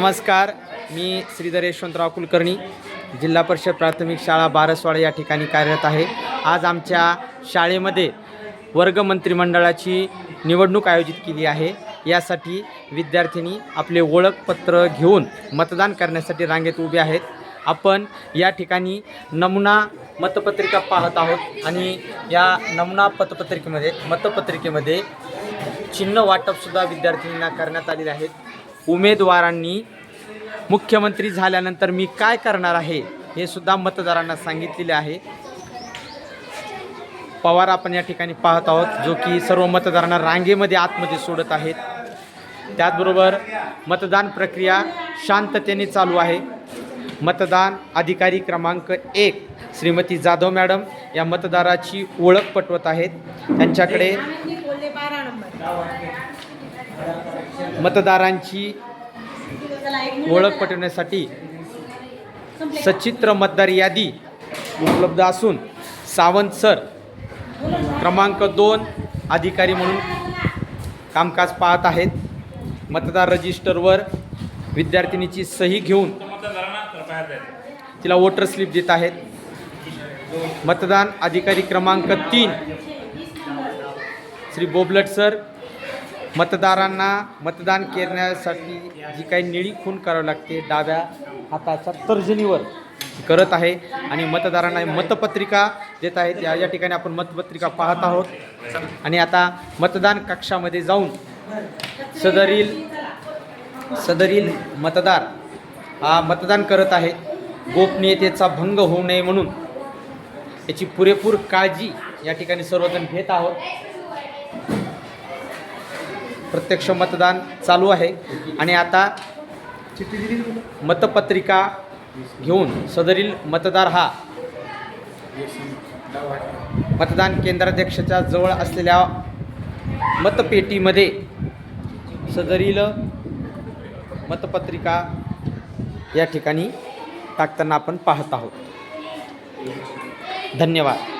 नमस्कार मी श्रीधर यशवंतराव कुलकर्णी जिल्हा परिषद प्राथमिक शाळा बारसवाडा या ठिकाणी कार्यरत आहे. आज आमच्या शाळेमध्ये वर्ग मंत्रिमंडळाची निवडणूक आयोजित केली आहे. यासाठी विद्यार्थिनी आपले ओळखपत्र घेऊन मतदान करण्यासाठी रांगेत उभे आहेत. आपण या ठिकाणी नमुना मतपत्रिका पाहत आहोत आणि या नमुना पतपत्रिकेमध्ये मतपत्रिकेमध्ये चिन्ह वाटपसुद्धा विद्यार्थिनींना करण्यात आलेले आहेत. उमेदवारांनी मुख्यमंत्री झाल्यानंतर मी काय करणार आहे हे सुद्धा मतदारांना सांगितलेले आहे. पवार आपण या ठिकाणी पाहत आहोत जो की सर्व मतदारांना रांगेमध्ये आतमध्ये सोडत आहेत. त्याचबरोबर मतदान प्रक्रिया शांततेने चालू आहे. मतदान अधिकारी क्रमांक एक श्रीमती जाधव मॅडम या मतदाराची ओळख पटवत आहेत. त्यांच्याकडे मतदारांची ओळख पटवण्यासाठी सचित्र मतदार यादी उपलब्ध असून सावंत सर क्रमांक दोन अधिकारी म्हणून कामकाज पाहत आहेत. मतदार रजिस्टरवर विद्यार्थिनीची सही घेऊन तिला वोटर स्लिप देत आहेत. मतदान अधिकारी क्रमांक तीन श्री बोबलट सर मतदारांना मतदान करण्यासाठी जी काही निळी खून करावी लागते डाव्या हाताच्या तर्जनीवर करत आहे. आणि मतदारांना मतपत्रिका देत आहेत. या या ठिकाणी आपण मतपत्रिका पाहत आहोत. आणि आता मतदान कक्षामध्ये जाऊन सदरील सदरील मतदार हा मतदान करत आहे. गोपनीयतेचा भंग होऊ नये म्हणून. याची पुरेपूर काळजी या ठिकाणी सर्वजण घेत आहोत. प्रत्यक्ष मतदान चालू आहे. आणि आता मतपत्रिका घेऊन सदरील मतदार हा मतदान केंद्राध्यक्षाच्या जवळ असलेल्या मतपेटीमध्ये सदरील मतपत्रिका या ठिकाणी टाकताना आपण पाहत आहोत. धन्यवाद.